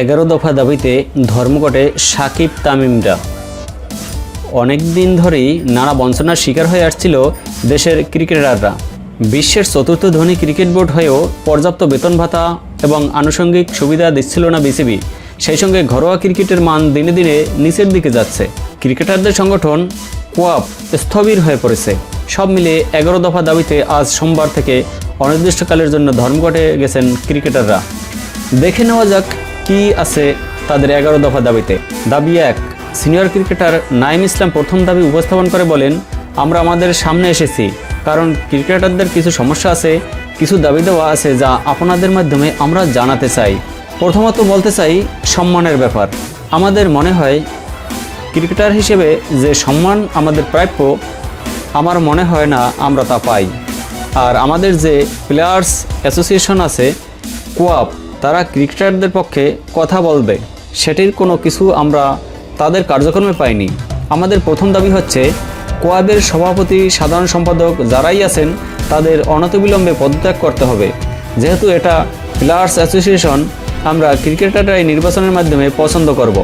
এগারো দফা দাবিতে ধর্মঘটে সাকিব তামিমরা। অনেক দিন ধরেই নানা বঞ্চনার শিকার হয়ে আসছিল দেশের ক্রিকেটাররা। বিশ্বের চতুর্থ ধনী ক্রিকেট বোর্ড হয়েও পর্যাপ্ত বেতন ভাতা এবং আনুষঙ্গিক সুবিধা দিচ্ছিল না বিসিবি। সেই সঙ্গে ঘরোয়া ক্রিকেটের মান দিনে দিনে নিচের দিকে যাচ্ছে। ক্রিকেটারদের সংগঠন কোয়াপ স্থবির হয়ে পড়েছে। সব মিলিয়ে এগারো দফা দাবিতে আজ সোমবার থেকে অনির্দিষ্টকালের জন্য ধর্মঘটে গেছেন ক্রিকেটাররা। দেখে নেওয়া যাক কি আছে তাদের এগারো দফা দাবিতে? দাবি এক, সিনিয়র ক্রিকেটার নাইম ইসলাম প্রথম দাবি উপস্থাপন করে বলেন, আমরা আমাদের সামনে এসেছি, কারণ ক্রিকেটারদের কিছু সমস্যা আছে, কিছু দাবি দেওয়া আছে যা আপনাদের মাধ্যমে আমরা জানাতে চাই। প্রথমত বলতে চাই, সম্মানের ব্যাপার। আমাদের মনে হয়, ক্রিকেটার হিসেবে যে সম্মান আমাদের প্রাপ্য, আমার মনে হয় না আমরা তা পাই। আর আমাদের যে প্লেয়ার্স অ্যাসোসিয়েশন আছে, কোয়াপ তারা ক্রিকেটারদের পক্ষে কথা বলবে। সেটির কোনো কিছু আমরা তাদের কার্যক্রমে পাইনি। আমাদের প্রথম দাবি হচ্ছে কোয়াদের সভাপতি, সাধারণ সম্পাদক যারাই আছেন, তাদের অনতিবিলম্বে পদত্যাগ করতে হবে। যেহেতু এটা প্লেয়ার্স অ্যাসোসিয়েশন, আমরা ক্রিকেটাররাই নির্বাচনের মাধ্যমে পছন্দ করব।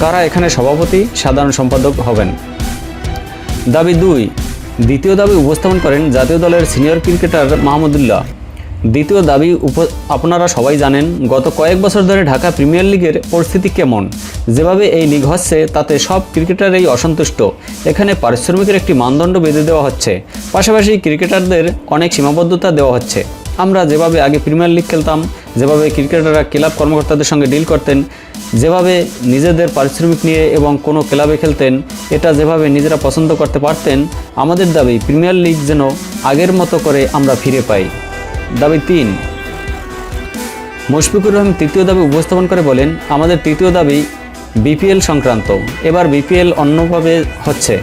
কারা এখানে সভাপতি, সাধারণ সম্পাদক হবেন? দাবি দুই। দ্বিতীয় দাবি উপস্থাপন করেন জাতীয় দলের সিনিয়র ক্রিকেটার মাহমুদুল্লাহ। দ্বিতীয় দাবি উপ আপনারা সবাই জানেন, গত কয়েক বছর ধরে ঢাকা প্রিমিয়ার লিগের পরিস্থিতি কেমন? যেভাবে এই লিগ হচ্ছে, তাতে সব ক্রিকেটারই অসন্তুষ্ট। এখানে পারিশ্রমিকের একটি মানদণ্ড বেঁধে দেওয়া হচ্ছে। পাশাপাশি ক্রিকেটারদের অনেক সীমাবদ্ধতা দেওয়া হচ্ছে। আমরা যেভাবে আগে প্রিমিয়ার লিগ খেলতাম, যেভাবে ক্রিকেটাররা ক্লাব কর্মকর্তাদের সঙ্গে ডিল করতেন, যেভাবে নিজেদের পারিশ্রমিক নিয়ে এবং কোনো ক্লাবে খেলতেন, এটা যেভাবে নিজেরা পছন্দ করতে পারতেন, আমাদের দাবি প্রিমিয়ার লিগ যেন আগের মতো করে আমরা ফিরে পাই। দাবি তিন। মুশফিকুর রহিম তৃতীয় দাবি উপস্থাপন করে বলেন, আমাদের তৃতীয় দাবি বিপিএল সংক্রান্ত। এবার বিপিএল অন্যভাবে হচ্ছে।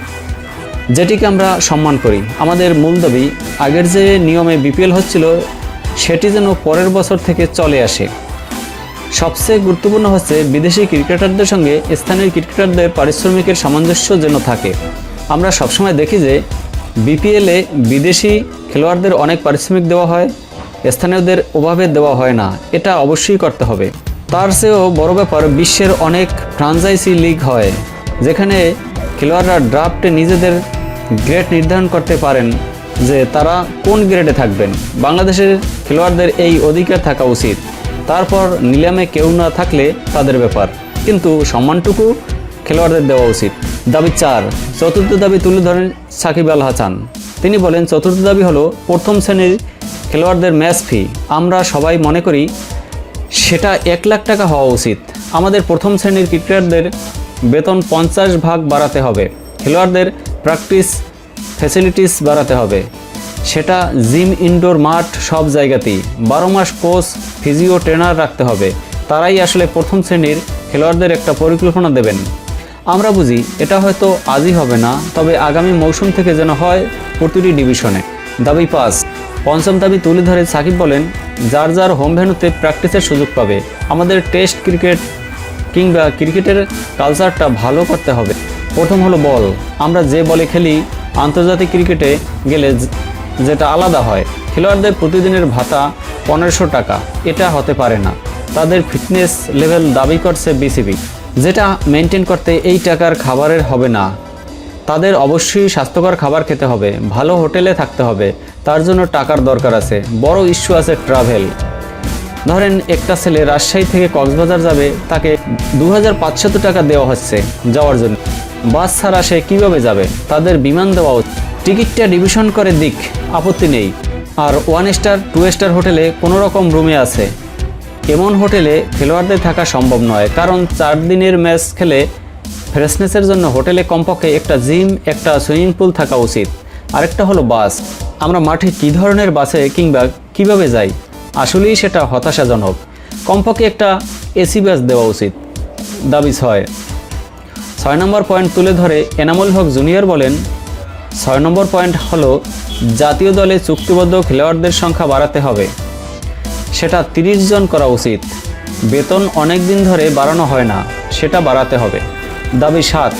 যেটিকে আমরা সম্মান করি। আমাদের মূল দাবি, আগের যে নিয়মে বিপিএল হচ্ছিল, সেটি যেন পরের বছর থেকে চলে আসে। সবচেয়ে গুরুত্বপূর্ণ হচ্ছে বিদেশি ক্রিকেটারদের সঙ্গে স্থানীয় ক্রিকেটারদের পারিশ্রমিকের সামঞ্জস্য যেন থাকে। আমরা সবসময় দেখি যে বিপিএলে বিদেশি খেলোয়াড়দের অনেক পারিশ্রমিক দেওয়া হয়। স্থানীয়দের ওভাবে দেওয়া হয় না, এটা অবশ্যই করতে হবে। তার চেয়েও বড় ব্যাপার, বিশ্বের অনেক ফ্রাঞ্চাইজি লিগ হয়, যেখানে খেলোয়াড়রা ড্রাফটে নিজেদের গ্রেড নির্ধারণ করতে পারেন যে তারা কোন গ্রেডে থাকবেন। বাংলাদেশের খেলোয়াড়দের এই অধিকার থাকা উচিত। তারপর নিলামে কেউ না থাকলে তাদের ব্যাপার। কিন্তু সম্মানটুকু খেলোয়াড়দের দেওয়া উচিত। দাবি চার, চতুর্থ দাবি তুলে ধরেন সাকিব আল হাসান। তিনি বলেন, চতুর্থ দাবি হলো প্রথম শ্রেণির খেলোয়াড়দের ম্যাচ ফি আমরা সবাই মনে করি সেটা এক লাখ টাকা হওয়া উচিত। আমাদের প্রথম শ্রেণির ক্রিকেটারদের বেতন পঞ্চাশ ভাগ বাড়াতে হবে। খেলোয়াড়দের প্র্যাকটিস ফ্যাসিলিটিস বাড়াতে হবে। সেটা জিম ইনডোর মাঠ সব জায়গাতেই। বারো মাস কোচ ফিজিও ট্রেনার রাখতে হবে। তারাই আসলে প্রথম শ্রেণির খেলোয়াড়দের একটা পরিকল্পনা দেবেন। আমরা বুঝি এটা হয়তো আজই হবে না, তবে আগামী মৌসুম থেকে যেন হয় প্রতিটি ডিভিশনে দাবি পাস। পঞ্চম দাবি তুলে ধরে সাকিব বলেন, যার যার হোম ভেন্যুতে প্র্যাকটিসের সুযোগ পাবে, আমাদের টেস্ট ক্রিকেট কিংবা ক্রিকেটের কালচারটা ভালো করতে হবে। প্রথম হলো বল। আমরা যে বলে খেলি, আন্তর্জাতিক ক্রিকেটে গেলে যেটা আলাদা হয়। খেলোয়াড়দের প্রতিদিনের ভাতা পনেরোশো টাকা। এটা হতে পারে না। তাদের ফিটনেস লেভেল দাবি করছে বিসিবি যেটা মেনটেন করতে এই টাকার খাবারের হবে না। তাদের অবশ্যই স্বাস্থ্যকর খাবার খেতে হবে। ভালো হোটেলে থাকতে হবে। তার জন্য টাকার দরকার আছে। বড় ইস্যু আছে ট্রাভেল। ধরেন একটা ছেলে রাজশাহী থেকে কক্সবাজার যাবে, তাকে দু টাকা দেওয়া হচ্ছে যাওয়ার জন্য। বাস ছাড়া সে কীভাবে যাবে? তাদের বিমান দেওয়া টিকিটটা ডিভিশন করে দিক, আপত্তি নেই। আর ওয়ান স্টার, টু স্টার হোটেলে কোনো রকম রুমে আছে। এমন হোটেলে খেলোয়াড়দের থাকা সম্ভব নয়, কারণ চার দিনের ম্যাচ খেলে ফ্রেশনেসের জন্য হোটেলে কমপক্ষে একটা জিম, একটা সুইমিং পুল থাকা উচিত। আরেকটা হলো বাস। আমরা মাঠে কী ধরনের বাসে কিংবা কীভাবে যাই? আসলেই সেটা হতাশাজনক। কমপক্ষে একটা এসি বাস দেওয়া উচিত। দাবি ছয়। ছয় নম্বর পয়েন্ট তুলে ধরে এনামুল হক জুনিয়র বলেন, ছয় নম্বর পয়েন্ট হলো, জাতীয় দলে চুক্তিবদ্ধ খেলোয়াড়দের সংখ্যা বাড়াতে হবে। সেটা তিরিশ জন করা উচিত। বেতন অনেক দিন ধরে বাড়ানো হয় না, সেটা বাড়াতে হবে। দাবি সাত।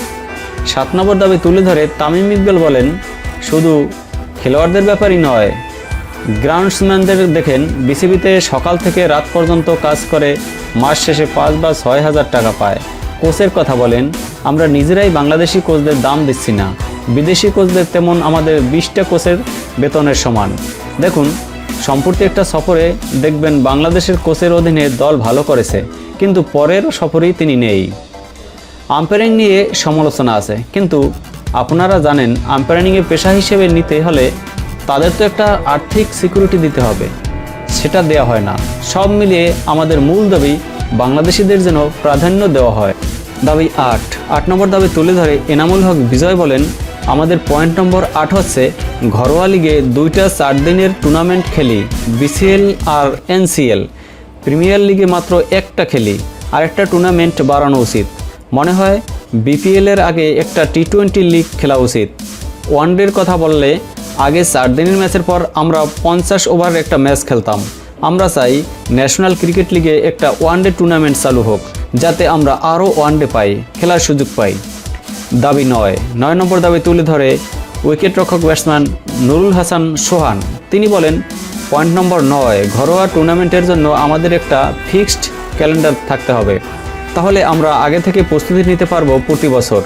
সাত নম্বর দাবি তুলে ধরে তামিম ইকবাল বলেন, শুধু খেলোয়াড়দের ব্যাপারই নয়। গ্রাউন্ডসম্যানদের দেখেন, বিসিবিতে সকাল থেকে রাত পর্যন্ত কাজ করে, মাস শেষে পাঁচ বা ছয় হাজার টাকা পায়। কোচের কথা বলেন, আমরা নিজেরাই বাংলাদেশি কোচদের দাম দিচ্ছি না। বিদেশি কোচদের তেমন আমাদের বিশটা কোচের বেতনের সমান। দেখুন, সম্প্রতি একটা সফরে দেখবেন বাংলাদেশের কোচের অধীনে দল ভালো করেছে, কিন্তু পরের সফরেই তিনি নেই। আম্পায়ারিং নিয়ে সমালোচনা আছে, কিন্তু আপনারা জানেন আম্পায়ারিংয়ে পেশা হিসেবে নিতে হলে তাদের তো একটা আর্থিক সিকিউরিটি দিতে হবে। সেটা দেওয়া হয় না। সব মিলিয়ে আমাদের মূল দাবি বাংলাদেশিদের যেন প্রাধান্য দেওয়া হয়। দাবি আট। আট নম্বর দাবি তুলে ধরে এনামুল হক বিজয় বলেন, আমাদের পয়েন্ট নম্বর আট হচ্ছে ঘরোয়া লিগে দুইটা চার দিনের টুর্নামেন্ট খেলি বিসিএল আর এনসিএল প্রিমিয়ার লিগে মাত্র একটা খেলি আর একটা টুর্নামেন্ট বাড়ানো উচিত। মনে হয় বিপিএলের আগে একটা টি টোয়েন্টি লিগ খেলা উচিত। ওয়ানডের কথা বললে, আগে চার দিনের ম্যাচের পর আমরা পঞ্চাশ ওভারের একটা ম্যাচ খেলতাম। আমরা চাই ন্যাশনাল ক্রিকেট লিগে একটা ওয়ানডে টুর্নামেন্ট চালু হোক, যাতে আমরা আরও ওয়ানডে পাই, খেলার সুযোগ পাই। দাবি নয়। নয় নম্বর দাবি তুলে ধরে উইকেট রক্ষক ব্যাটসম্যান নুরুল হাসান সোহান। তিনি বলেন, পয়েন্ট নম্বর নয়, ঘরোয়া টুর্নামেন্টের জন্য আমাদের একটা ফিক্সড ক্যালেন্ডার থাকতে হবে। তাহলে আমরা আগে থেকে প্রস্তুতি নিতে পারব প্রতি বছর।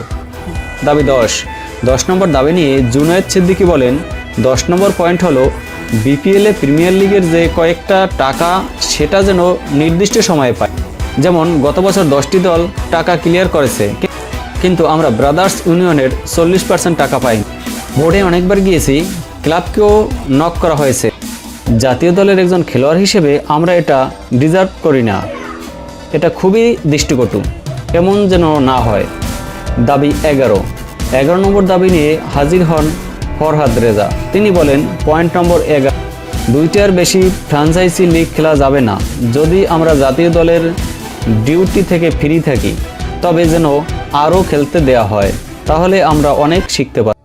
দাবি দশ। দশ নম্বর দাবি নিয়ে জুনায়েদ সিদ্দিকি বলেন, দশ নম্বর পয়েন্ট হলো, বিপিএলে প্রিমিয়ার লিগের যে কয়েকটা টাকা, সেটা যেন নির্দিষ্ট সময়ে পায়। যেমন, গত বছর দশটি দল টাকা ক্লিয়ার করেছে কিন্তু আমরা ব্রাদার্স ইউনিয়নের চল্লিশ পার্সেন্ট টাকা পাই বোর্ডে অনেকবার গিয়েছি, ক্লাবকেও নক করা হয়েছে। জাতীয় দলের একজন খেলোয়াড় হিসেবে আমরা এটা ডিজার্ভ করি না। এটা খুবই দৃষ্টিকটু। এমন যেন না হয়। দাবি এগারো। এগারো নম্বর দাবি নিয়ে হাজির হন ফরহাদ রেজা। তিনি বলেন, পয়েন্ট নম্বর এগারো, দুইটার বেশি ফ্রাঞ্চাইজি লিগ খেলা যাবে না। যদি আমরা জাতীয় দলের ডিউটি থেকে ফ্রি থাকি, তবে যেন আরও খেলতে দেয়া হয়। তাহলে আমরা অনেক শিখতে পারি